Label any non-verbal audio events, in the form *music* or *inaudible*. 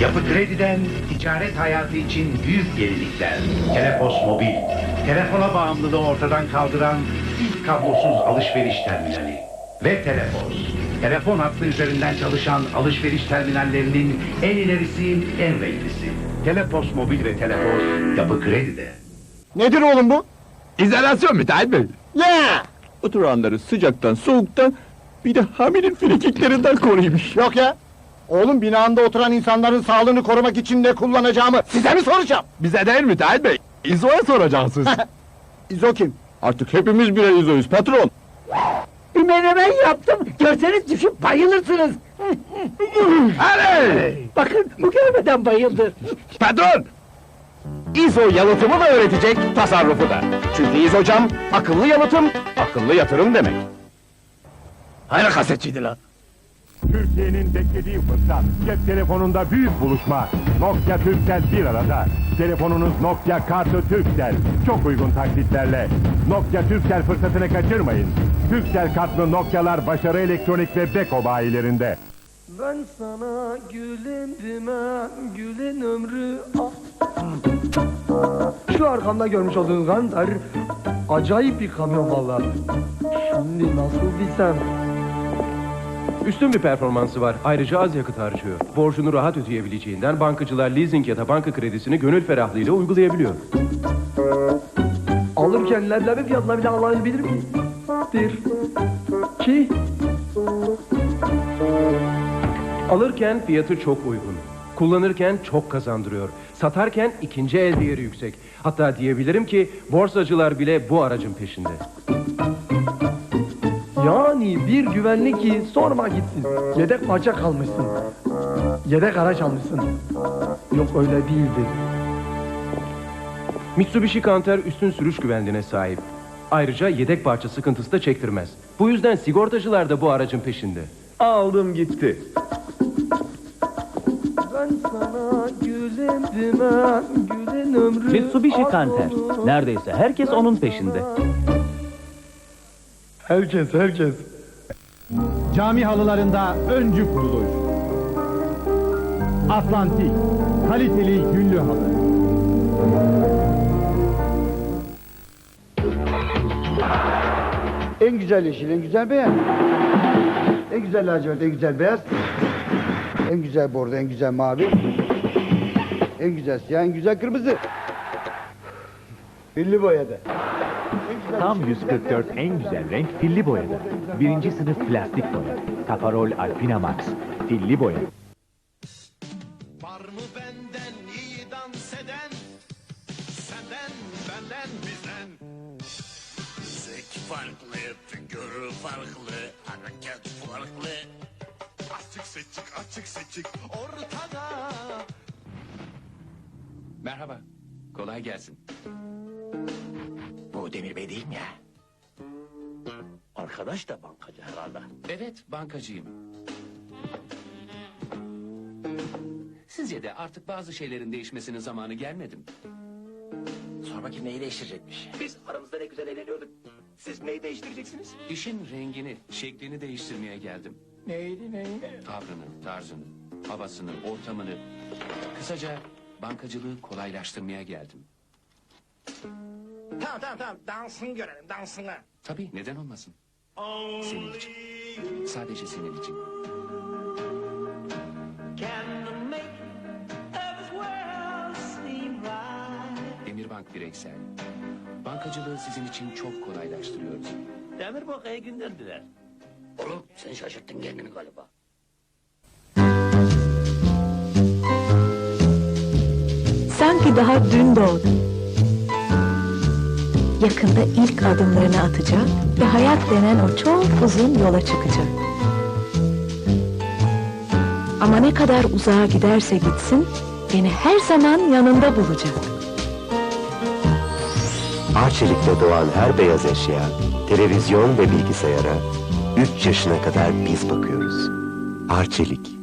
Yapı Kredi'den ticaret hayatı için büyük yenilikler. Telefos Mobil. Telefona bağımlılığı ortadan kaldıran ilk kablosuz alışveriş terminali. Ve Telefos. Telefon hattı üzerinden çalışan alışveriş terminallerinin en ilerisi, en renklisi. Telefos Mobil ve Telefos Yapı Kredi'de. Nedir oğlum bu? İzolasyon müteahhit bey. Ya! Oturanları sıcaktan, soğuktan, bir de hamilin frikiklerinden koruymuş. Yok ya. Oğlum binanda oturan insanların sağlığını korumak için ne kullanacağımı size mi soracağım? Bize değil müteahhit bey. İzo'ya soracaksınız. *laughs* İzo kim? Artık hepimiz birer İzo'yuz patron. Bir menemen yaptım. Görseniz düşüp bayılırsınız. *laughs* Hadi! Bakın bu görmeden bayıldı. Patron! İzo yalıtımı da öğretecek, tasarrufu da. Çünkü İzocam akıllı yalıtım, akıllı yatırım demek. Hayır kasetçiydi lan. Türkiye'nin beklediği fırsat. Cep telefonunda büyük buluşma. Nokia Türkcell bir arada. Telefonunuz Nokia kartı Türkcell. Çok uygun taklitlerle. Nokia Türkcell fırsatını kaçırmayın. Türkcell kartlı Nokia'lar başarı elektronik ve beko bayilerinde. Ben sana gülüm demem, gülün ömrü ah. Şu arkamda görmüş olduğunuz gantar acayip bir kamyon vallahi. Şimdi nasıl bilsem. Üstün bir performansı var. Ayrıca az yakıt harcıyor. Borcunu rahat ödeyebileceğinden bankacılar leasing ya da banka kredisini gönül ferahlığıyla uygulayabiliyor. Alırken leblebi fiyatına bile alabilir miyim? Bir, iki, Alırken fiyatı çok uygun. Kullanırken çok kazandırıyor. Satarken ikinci el değeri yüksek. Hatta diyebilirim ki borsacılar bile bu aracın peşinde. Yani bir güvenlik ki sorma gitsin. Yedek parça kalmışsın. Yedek araç almışsın. Yok öyle değildi. Mitsubishi Canter üstün sürüş güvenliğine sahip. Ayrıca yedek parça sıkıntısı da çektirmez. Bu yüzden sigortacılar da bu aracın peşinde. Aldım gitti. Ben sana gülüm demem, gülün ömrü Mitsubishi Canter. Neredeyse herkes onun peşinde. Herkes, herkes. Cami halılarında öncü kuruluş. Atlantik. Kaliteli güllü halı. En güzel yeşil, en güzel beyaz. En güzel lacivert, en güzel beyaz. En güzel bordo, en güzel mavi. En güzel siyah, en güzel kırmızı. Pilli boyada. Tam yeşil, en güzel 144 beyaz, en güzel renk filli boyada. Birinci sınıf plastik boya. Taparol Alpina Max. Filli boya. Var mı benden iyi dans eden? Senden, benden, bizden. Zek farklı, figürü farklı, hareket farklı. Açık seçik, açık seçik ortada. Merhaba. Kolay gelsin. Bu Demir Bey değil mi ya? Arkadaş da bankacı herhalde. Evet, bankacıyım. Sizce de artık bazı şeylerin değişmesinin zamanı gelmedi mi? Sor bakayım neyi değiştirecekmiş? Biz aramızda ne güzel eğleniyorduk. Siz neyi değiştireceksiniz? İşin rengini, şeklini değiştirmeye geldim. Neydi neyi? Tavrını, tarzını, havasını, ortamını. Kısaca bankacılığı kolaylaştırmaya geldim. Tamam tamam tamam dansını görelim dansını. Tabii, neden olmasın? Senin için. Sadece senin için. Demirbank Bireysel. Bankacılığı sizin için çok kolaylaştırıyoruz. Demir Banka'ya gönderdiler. Oğlum sen şaşırttın kendini galiba. Sanki daha dün doğdun. Yakında ilk adımlarını atacak ve hayat denen o çok uzun yola çıkacak. Ama ne kadar uzağa giderse gitsin, beni her zaman yanında bulacak. Arçelik'te doğan her beyaz eşya, televizyon ve bilgisayara 3 yaşına kadar biz bakıyoruz. Arçelik,